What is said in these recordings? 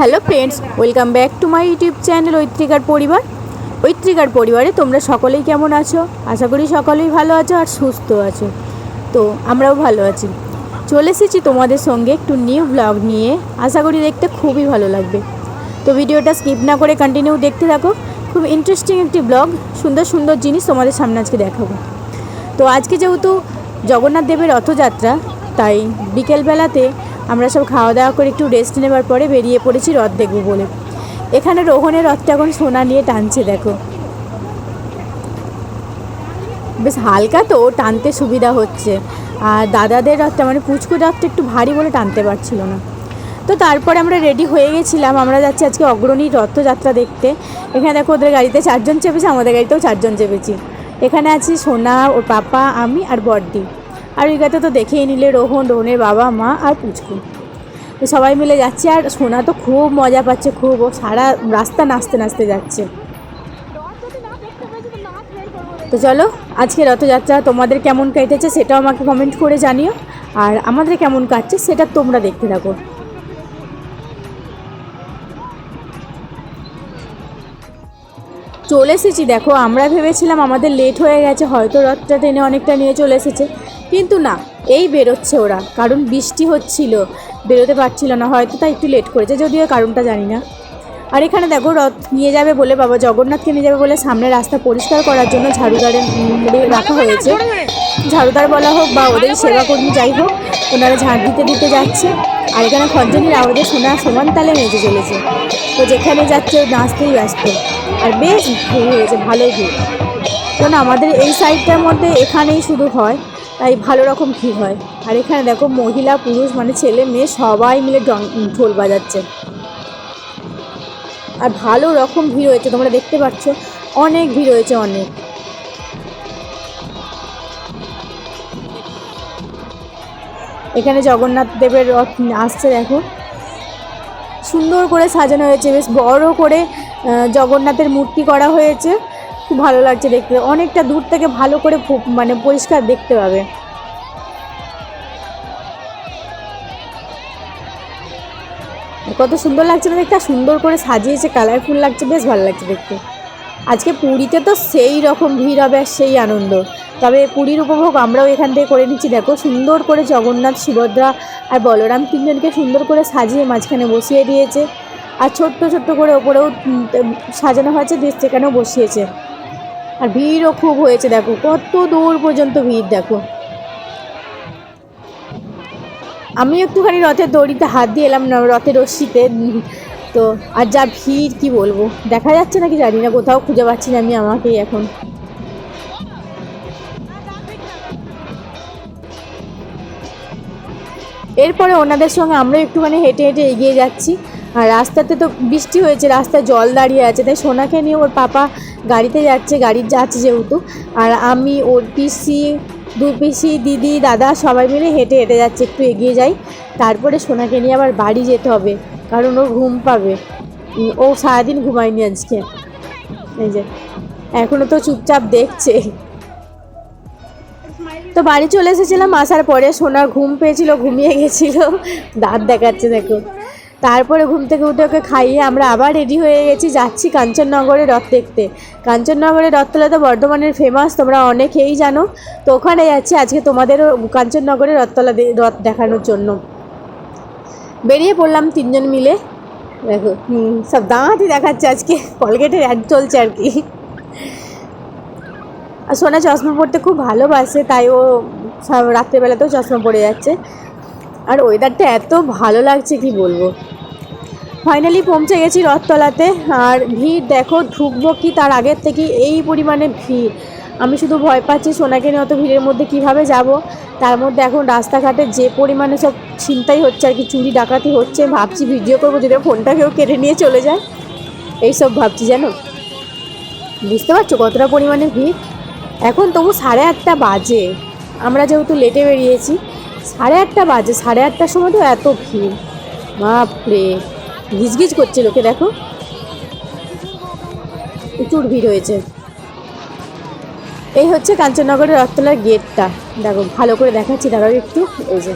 Hello friends, welcome back to my YouTube channel ঐত্রিকার পরিবার। ঐত্রিকার পরিবারে তোমরা সকলেই কেমন আছো? আশা করি সকলেই ভালো আছো আর সুস্থ আছো। তো আমরাও ভালো আছি। চলে এসেছি তোমাদের সঙ্গে একটু নিউ ব্লগ নিয়ে। আশা করি দেখতে খুবই ভালো লাগবে। তো ভিডিওটা স্কিপ না করে কন্টিনিউ দেখতে থাকো। খুব ইন্টারেস্টিং একটি ব্লগ, সুন্দর সুন্দর জিনিস তোমাদের সামনে আজকে দেখাবো। তো আজকে যেহেতু জগন্নাথ দেবের রথযাত্রা, তাই বিকেলবেলাতে আমরা সব খাওয়া দাওয়া করে একটু রেস্ট নেবার পরে বেরিয়ে পড়েছি রথ দেখব বলে এখানে রোহণের রথটা এখন সোনা নিয়ে টানছে, দেখো। বেশ হালকা তো টানতে সুবিধা হচ্ছে। আর দাদাদের রথটা মানে পুচকু রথটা একটু ভারী বলে টানতে পারছিল না। তো তারপরে আমরা রেডি হয়ে গেছিলাম। আমরা যাচ্ছি আজকে অগ্রণী রথযাত্রা দেখতে। এখানে দেখো, ওদের গাড়িতে চারজন চেপেছে, আমাদের গাড়িতেও চারজন চেপেছি। এখানে আছি সোনা, ওর পাপা, আমি আর বড়দি। আর ওই গাড়িতে তো দেখেই নিলে রোহন, রোহনের বাবা, মা আর পুচকু। তো সবাই মিলে যাচ্ছে আর সোনা তো খুব মজা পাচ্ছে, খুব সারা রাস্তা নাচতে নাচতে যাচ্ছে। তো চলো, আজকে রথযাত্রা তোমাদের কেমন কেটেছে সেটাও আমাকে কমেন্ট করে জানিও। আর আমাদের কেমন কাটছে সেটা তোমরা দেখতে থাকো। চলে এসেছি, দেখো, আমরা ভেবেছিলাম আমাদের লেট হয়ে গেছে, হয়তো রথটা টেনে অনেকটা নিয়ে চলে এসেছে। কিন্তু না, এই বেরোচ্ছে ওরা। কারণ বৃষ্টি হচ্ছিল। বেরোতে পারছিল না, হয়তো তাই একটু লেট করেছে, যদিও কারণটা জানি না। আর এখানে দেখো, রথ নিয়ে যাবে বলে বাবা জগন্নাথকে নিয়ে যাবে বলে সামনে রাস্তা পরিষ্কার করার জন্য ঝাড়ুদারের রাখা হয়েছে। ঝাড়ুদার বলা হোক বা ওদের সেবাকর্মী যাই হোক, ওনারা ঝাড় দিতে দিতে যাচ্ছে। আর এখানে খঞ্জনির আওয়াজে সোনা সমান তালে নেচে চলেছে। তো যেখানে যাচ্ছে নাচতেই ব্যস্ত। আর বেশ ভিড় হয়েছে, ভালোই ভিড়। কারণ আমাদের এই সাইডটার মধ্যে এখানেই শুধু হয়। তাই ভালো রকম ভিড় হয়। আর এখানে দেখো মহিলা, পুরুষ মানে ছেলে, মেয়ে সবাই মিলে ঢোল বাজাচ্ছে। আর ভালো রকম ভিড় হয়েছে, তোমরা দেখতে পাচ্ছ। অনেক ভিড় হয়েছে, অনেক। এখানে জগন্নাথ দেবের রথ আসছে, দেখো। সুন্দর করে সাজানো হয়েছে, বেশ বড় করে জগন্নাথের মূর্তি করা হয়েছে। খুব ভালো লাগছে দেখতে। অনেকটা দূর থেকে ভালো করে মানে পরিষ্কার দেখতে পাবে। কত সুন্দর লাগছে না দেখতে? সুন্দর করে সাজিয়েছে কালারফুল লাগছে, বেশ ভালো লাগছে দেখতে। আজকে পুরীতে তো সেই রকম ভিড় হবে আর সেই আনন্দ। তবে পুরীর উপভোগ আমরাও এখান থেকে করে নিচ্ছি। দেখো, সুন্দর করে জগন্নাথ, সুভদ্রা আর বলরাম তিনজনকে সুন্দর করে সাজিয়ে মাঝখানে বসিয়ে দিয়েছে। আর ছোট্ট ছোট্ট করে ওপরেও সাজানো হয়েছে দিয়ে সেখানেও বসিয়েছে। আর ভিড়ও খুব হয়েছে, দেখো। কত দূর পর্যন্ত ভিড়, দেখো। আমি একটুখানি রথের দড়িতে হাত দিয়ে এলাম না, রথের রশ্মিতে। তো, আর যা ভিড়, কি বলব? দেখা যাচ্ছে নাকি? জানি না, কোথাও খুঁজে পাচ্ছি না আমি আমাকেই এখন। এরপরে ওনাদের সঙ্গে আমরা একটুখানি হেঁটে হেঁটে এগিয়ে যাচ্ছি। আর রাস্তাতে তো বৃষ্টি হয়েছে, রাস্তায় জল দাঁড়িয়ে আছে। তাই সোনাকে নিয়ে ওর পাপা গাড়িতে যাচ্ছে গাড়ির যাচ্ছে যেহেতু। আর আমি, ওর পিসি, দু পিসি, দিদি, দাদা সবাই মিলে হেঁটে হেঁটে যাচ্ছে, একটু এগিয়ে যাই। তারপরে সোনাকে নিয়ে আবার বাড়ি যেতে হবে, কারণ ও ঘুম পাবে। ও সারাদিন ঘুমায়নি আজকে। এই যে এখনও তো চুপচাপ দেখছে। তো বাড়ি চলে এসেছিলাম, আসার পরে সোনা ঘুম পেয়েছিল, ঘুমিয়ে গেছিল। দাঁত দেখাচ্ছে দেখো। তারপরে ঘুম থেকে উঠে ওকে খাইয়ে আমরা আবার রেডি হয়ে গেছি, যাচ্ছি কাঞ্চননগরে রথ দেখতে। কাঞ্চননগরের রথতলা তো বর্ধমানের ফেমাস তোমরা অনেকেই জানো। তো ওখানে যাচ্ছি আজকে তোমাদেরও কাঞ্চননগরের রথতলা রথ দেখানোর জন্য। বেরিয়ে পড়লাম তিনজন মিলে। দেখো সব দাঁতই দেখাচ্ছে আজকে। কলগেটের অ্যাড চলছে আর কি। আর সোনা চশমা পরতে খুব ভালোবাসে, তাই ও রাত্রেবেলাতেও চশমা পরে যাচ্ছে। আর ওয়েদারটা এত ভালো লাগছে, কি বলব? ফাইনালি পৌঁছে গেছি রথতলাতে, আর ভিড় দেখো ঢুকবো কি তার আগের থেকে এই পরিমাণে ভিড়। আমি শুধু ভয় পাচ্ছি সোনাকে নিয়ে অত ভিড়ের মধ্যে কীভাবে যাব? তার মধ্যে এখন রাস্তাঘাটে যে পরিমাণে সব ছিনতাই হচ্ছে আর কি, চুরি ডাকাতি হচ্ছে, ভাবছি ভিডিও করব, যদি ফোনটা কেউ কেটে নিয়ে চলে যায়। এইসব ভাবছি জানো? বুঝতে পারছ কতটা পরিমাণে ভিড়? এখন তবু সাড়ে আটটা বাজে। আমরা যেহেতু লেটে বেরিয়েছি সাড়ে আটটা বাজে, সাড়ে আটটার সময় তো এত ভিড়। বাপরে, গিজগিজ করছে লোকে, দেখো। প্রচুর ভিড় হয়েছে। এই হচ্ছে কাঞ্চননগরের রথতলার গেটটা। দেখো, ভালো করে দেখাচ্ছি, দাঁড়াও একটু। এই যে,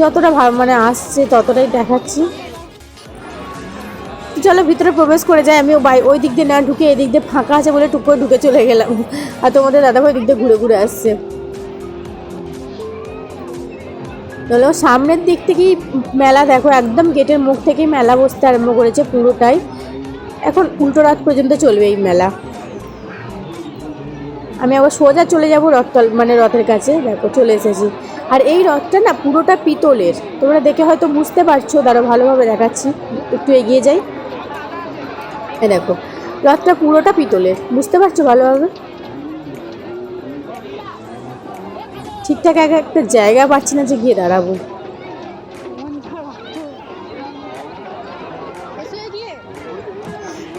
যতটা মানে আসছে, ততটাই দেখাচ্ছি। চলো, ভিতরে প্রবেশ করে যাই। আমিও বাই, ওই দিক দিয়ে না ঢুকে এই দিক দিয়ে ফাঁকা আছে বলে টুক করে ঢুকে চলে গেলাম। আর তোমাদের দাদাভাই দিক দিয়ে ঘুরে ঘুরে আসছে। চলো সামনের দিক থেকেই মেলা, দেখো একদম গেটের মুখ থেকেই মেলা বসতে আরম্ভ করেছে পুরোটাই। এখন উল্টো রাত পর্যন্ত চলবে এই মেলা। আমি আবার সোজা চলে যাব রথতল মানে রথের কাছে, দেখো চলে এসেছি। আর এই রথটা না পুরোটা পিতলের, তোমরা দেখে হয়তো বুঝতে পারছ, দাঁড়া ভালোভাবে দেখাচ্ছি, একটু এগিয়ে যাই। দেখো, রথটা পুরোটা পিতলের, বুঝতে পারছ ভালোভাবে? ঠিকঠাক এক একটা জায়গা পাচ্ছি না যে গিয়ে দাঁড়াবো।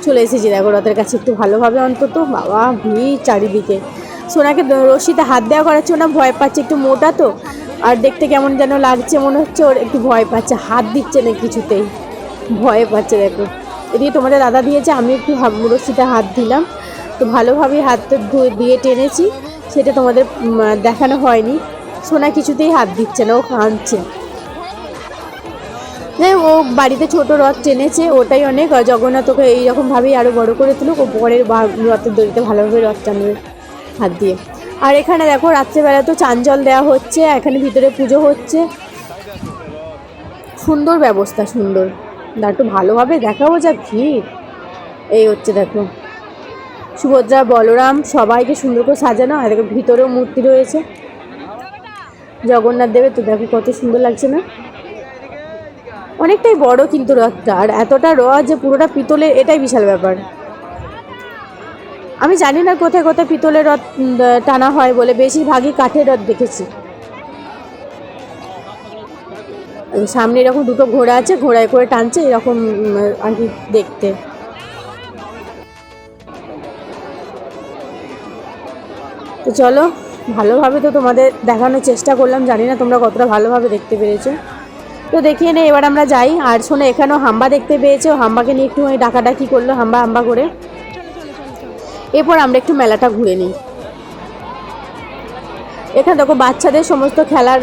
চলে এসেছি দেখো, রথের কাছে একটু ভালোভাবে অন্তত। বাবা, ভিড় চারিদিকে। সোনাকে রশিতে হাত দেওয়া করাচ্ছে ওনা ভয় পাচ্ছে, একটু মোটা তো। আর দেখতে কেমন যেন লাগছে, মনে হচ্ছে ওর একটু ভয় পাচ্ছে, হাত দিচ্ছে না কিছুতেই। ভয় পাচ্ছে, দেখো। এদিকে তোমাদের দাদা দিয়েছে আমি একটু রশিতে হাত দিলাম। তো ভালোভাবেই হাতটা ধুয়ে- দিয়ে টেনেছি। সেটা তোমাদের দেখানো হয়নি। সোনা কিছুতেই হাত দিচ্ছে না, ও কাঁদছে। হ্যাঁ ও বাড়িতে ছোট রথ টেনেছে, ওটাই অনেক জগন্নাথ ওকে এইরকমভাবেই আরও বড় করে তুলুক, ও পরের রথের দড়িতে ভালোভাবে রথ টানবে হাত দিয়ে। আর এখানে দেখো, রাত্রেবেলা তো চাঞ্জল দেওয়া হচ্ছে, এখানে ভিতরে পুজো হচ্ছে। সুন্দর ব্যবস্থা, সুন্দর। একটু ভালোভাবে দেখাবো যা ভিড়। এই হচ্ছে দেখো। সুভদ্রা, বলরাম, সবাইকে সুন্দর করে সাজানো। আর দেখো, ভিতরেও মূর্তি রয়েছে। জগন্নাথ দেবের, তো দেখো কত সুন্দর লাগছে না? অনেকটাই বড় কিন্তু রথটা, আর এতটা রথ যে পুরোটা পিতলের, এটাই বিশাল ব্যাপার। আমি জানি না কোথায় কোথায় পিতলের রথ টানা হয় বলে, বেশিরভাগই কাঠের রথ দেখেছি। সামনে এরকম দুটো ঘোড়া আছে, ঘোড়ায় করে টানছে, এরকম আর কি দেখতে। তো চলো, ভালোভাবে তো তোমাদের দেখানোর চেষ্টা করলাম, জানি না তোমরা কতটা ভালোভাবে দেখতে পেরেছ। তো দেখিয়ে নে, এবার আমরা যাই। আর শোনো, এখানেও হাম্বা দেখতে পেয়েছে ও হাম্বাকে নিয়ে একটু ডাকাডাকি করল হাম্বা হাম্বা করে। এরপর আমরা একটু মেলাটা ঘুরে নিই। এখানে দেখো, বাচ্চাদের সমস্ত খেলার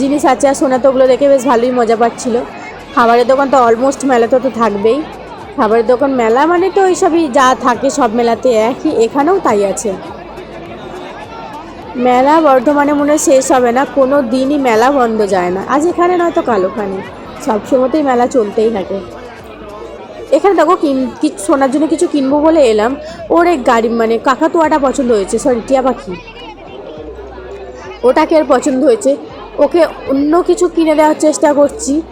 জিনিস আছে, আর সোনা তো ওগুলো দেখে বেশ ভালোই মজা পাচ্ছিল। খাবারের দোকান তো অলমোস্ট মেলাতে তো থাকবেই। খাবারের দোকান, মেলা মানে তো ওইসবই যা থাকে সব মেলাতে একই, এখানেও তাই আছে। মেলা বর্ধমানে মনে শেষ হবে না, কোনো দিনই মেলা বন্ধ যায় না। আজ এখানে নয়তো কাল ওখানে। সবসময়তেই মেলা চলতেই থাকে। এখানে দেখো কিন শোনার জন্য কিছু কিনবো বলে এলাম। ওর এক গাড়ি মানে কাকাতুয়াটা পছন্দ হয়েছে সরি টিয়া পাখি। ওটাকে আর পছন্দ হয়েছে। ওকে অন্য কিছু কিনে দেওয়ার চেষ্টা করছি,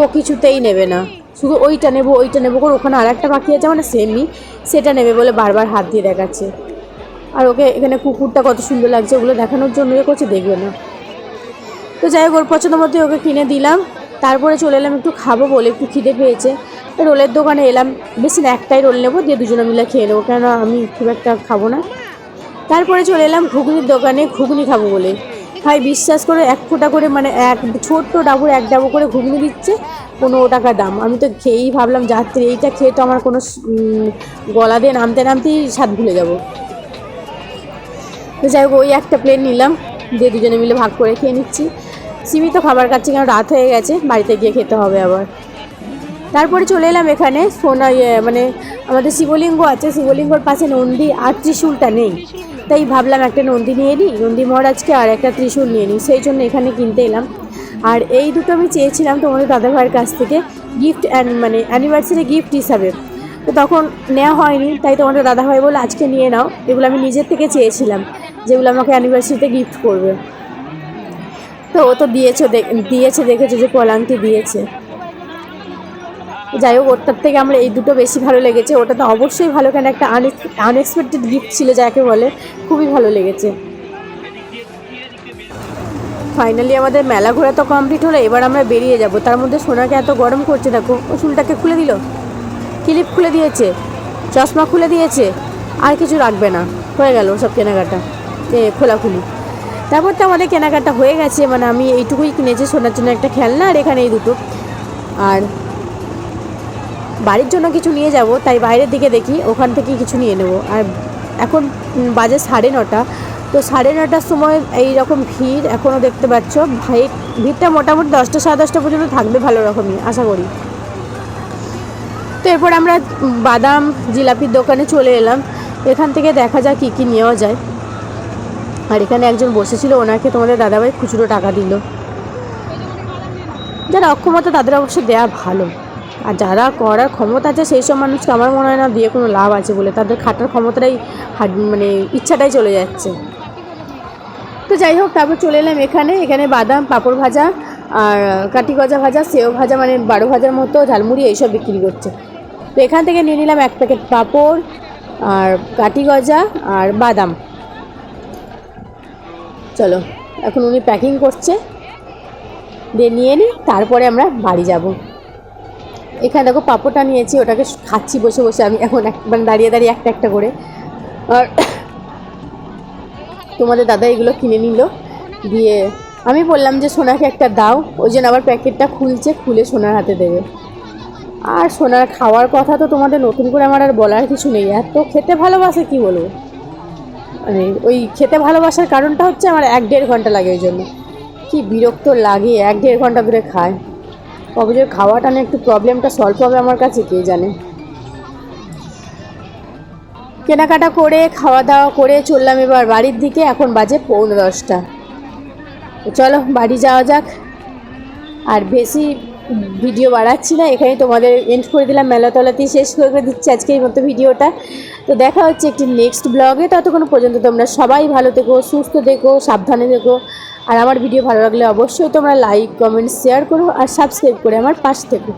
ও কিছুতেই নেবে না। শুধু ওইটা নেব ওইটা নেব করে ওখানে আর একটা পাখি আছে মানে সেমই সেটা নেবে বলে বারবার হাত দিয়ে দেখাচ্ছে। আর ওকে এখানে কুকুরটা কত সুন্দর লাগছে, ওগুলো দেখানোর জন্য ইয়ে করছে, দেখবে না। তো যাই হোক, ওর পছন্দ মতো ওকে কিনে দিলাম। তারপরে চলে এলাম, একটু খাব বলে একটু খিদে পেয়েছে। রোলের দোকানে এলাম, বেশি একটাই রোল নেব, দিয়ে দুজনে মিলে খেয়ে নেব কেন আমি খুব একটা খাব না। তারপরে চলে এলাম ঘুগনির দোকানে, ঘুগনি খাব বলে। ভাই, বিশ্বাস করে, এক ফোঁটা করে মানে এক ছোট্ট ডাবুর, এক ডাবু করে ঘুগনি দিচ্ছে, পনেরো টাকা দাম। আমি তো খেয়েই ভাবলাম, যাত্রী, এইটা খেয়ে তো আমার কোনো গলা দিয়ে নামতে নামতেই স্বাদ ভুলে যাব। তো যাই হোক, ওই একটা প্লেট নিলাম, দিয়ে দুজনে মিলে ভাগ করে খেয়ে নিচ্ছি। সীমিত খাবার খাচ্ছি কেন? রাত হয়ে গেছে, বাড়িতে গিয়ে খেতে হবে আবার। তারপরে চলে এলাম এখানে, সোনা ইয়ে মানে আমাদের শিবলিঙ্গ আছে, শিবলিঙ্গর পাশে নন্দী আর ত্রিশূলটা নেই। তাই ভাবলাম একটা নন্দী নিয়ে নিই, নন্দী মহারাজকে আর একটা ত্রিশূল নিয়ে নিই, সেই জন্য এখানে কিনতে এলাম। আর এই দুটো আমি চেয়েছিলাম তোমাদের দাদা ভাইয়ের কাছ থেকে গিফট মানে অ্যানিভার্সারি গিফট হিসাবে। তো তখন নেওয়া হয়নি, তাই তোমাদের দাদা ভাই বলে আজকে নিয়ে নাও। এগুলো আমি নিজের থেকে চেয়েছিলাম। যেগুলো আমাকে অ্যানিভার্সারিতে গিফট করবে। তো ও তো দিয়েছে দিয়েছে, দেখেছে যে কলান্তি দিয়েছে। যাই হোক, ওটার থেকে আমার এই দুটো বেশি ভালো লেগেছে। ওটা তো অবশ্যই ভালো, কেন একটা আনএক্সপেক্টেড গিফট ছিল যাকে বলে, খুবই ভালো লেগেছে। ফাইনালি আমাদের মেলা ঘোরা তো কমপ্লিট হলো, এবার আমরা বেরিয়ে যাব। তার মধ্যে সোনাকে এত গরম করছে, দেখো, ও চুলটাকে খুলে দিল। ক্লিপ খুলে দিয়েছে, চশমা খুলে দিয়েছে, আর কিছু রাখবে না। হয়ে গেল সব কেনাকাটা। খোলাখুলি। তারপর তো আমাদের কেনাকাটা হয়ে গেছে মানে আমি এইটুকুই কিনেছি সোনার জন্য একটা খেলনা আর এখানে এই দুটো। আর বাড়ির জন্য কিছু নিয়ে যাব, তাই বাইরের দিকে দেখি, ওখান থেকে কিছু নিয়ে নেব। আর এখন বাজে সাড়ে নটা, তো সাড়ে নটার সময় এই রকম ভিড় এখনও দেখতে পাচ্ছ। ভাই- ভিড়টা মোটামুটি দশটা সাড়ে দশটা পর্যন্ত থাকবে ভালো রকমই, আশা করি। তো এরপর আমরা বাদাম, জিলাপির দোকানে চলে এলাম। এখান থেকে দেখা যাক কী কী নেওয়া যায়। আর এখানে একজন বসেছিল, ওনাকে তোমাদের দাদাভাই খুচরো টাকা দিল। যারা অক্ষমতা তাদের অবশ্য দেওয়া ভালো। আর যারা করার ক্ষমতা আছে, সেই সব মানুষকে আমার মনে হয় না দিয়ে কোনো লাভ আছে বলে। তাদের খাটার ক্ষমতাটাই মানে ইচ্ছাটাই চলে যাচ্ছে। তো যাই হোক, তারপর চলে এলাম এখানে। এখানে বাদাম, পাঁপড় ভাজা আর কাটি গজা ভাজা, সেও ভাজা মানে বারো ভাজার মতো ঝালমুড়ি, এইসব বিক্রি করছে। তো এখান থেকে নিয়ে নিলাম এক প্যাকেট পাঁপড় আর কাটি গজা আর বাদাম। চলো, এখন উনি প্যাকিং করছে। দিয়ে নিয়ে নিই তারপরে আমরা বাড়ি যাব। এখানে দেখো পাঁপড়টা নিয়েছি, ওটাকে খাচ্ছি বসে বসে আমি এখন এক মানে দাঁড়িয়ে দাঁড়িয়ে একটা একটা করে। আর তোমাদের দাদা এগুলো কিনে নিল। দিয়ে আমি বললাম যে সোনাকে একটা দাও, ওই জন্য আবার প্যাকেটটা খুলছে, খুলে সোনার হাতে দেবে। আর সোনার খাওয়ার কথা তো তোমাদের নতুন করে আমার আর বলার কিছু নেই, এত খেতে ভালোবাসে কি বলব? মানে ওই খেতে ভালোবাসার কারণটা হচ্ছে আমার এক দেড় ঘণ্টা লাগে ওই জন্য। কি বিরক্ত লাগে, এক দেড় ঘণ্টা ধরে খায়। কবে যে খাওয়াটা নিয়ে একটু প্রবলেমটা সলভ হবে আমার কাছে, কে জানে? কেনাকাটা করে খাওয়া দাওয়া করে চললাম এবার বাড়ির দিকে, এখন বাজে পৌনে দশটা। চলো, বাড়ি যাওয়া যাক। আর বেশি ভিডিও বাড়াচ্ছি না এখানে তোমাদের এন্ড করে দিলাম, মেলাতলাতেই শেষ করে দিচ্ছি আজকে এই মতো ভিডিওটা। তো দেখা হচ্ছে একটি নেক্সট ব্লগে ততক্ষণ পর্যন্ত তোমরা সবাই ভালো থেকো, সুস্থ দেখো সাবধানে থেকো। আর আমার ভিডিও ভালো লাগলে অবশ্যই তোমরা লাইক কমেন্ট শেয়ার করো, আর সাবস্ক্রাইব করে আমার পাশে থেকো।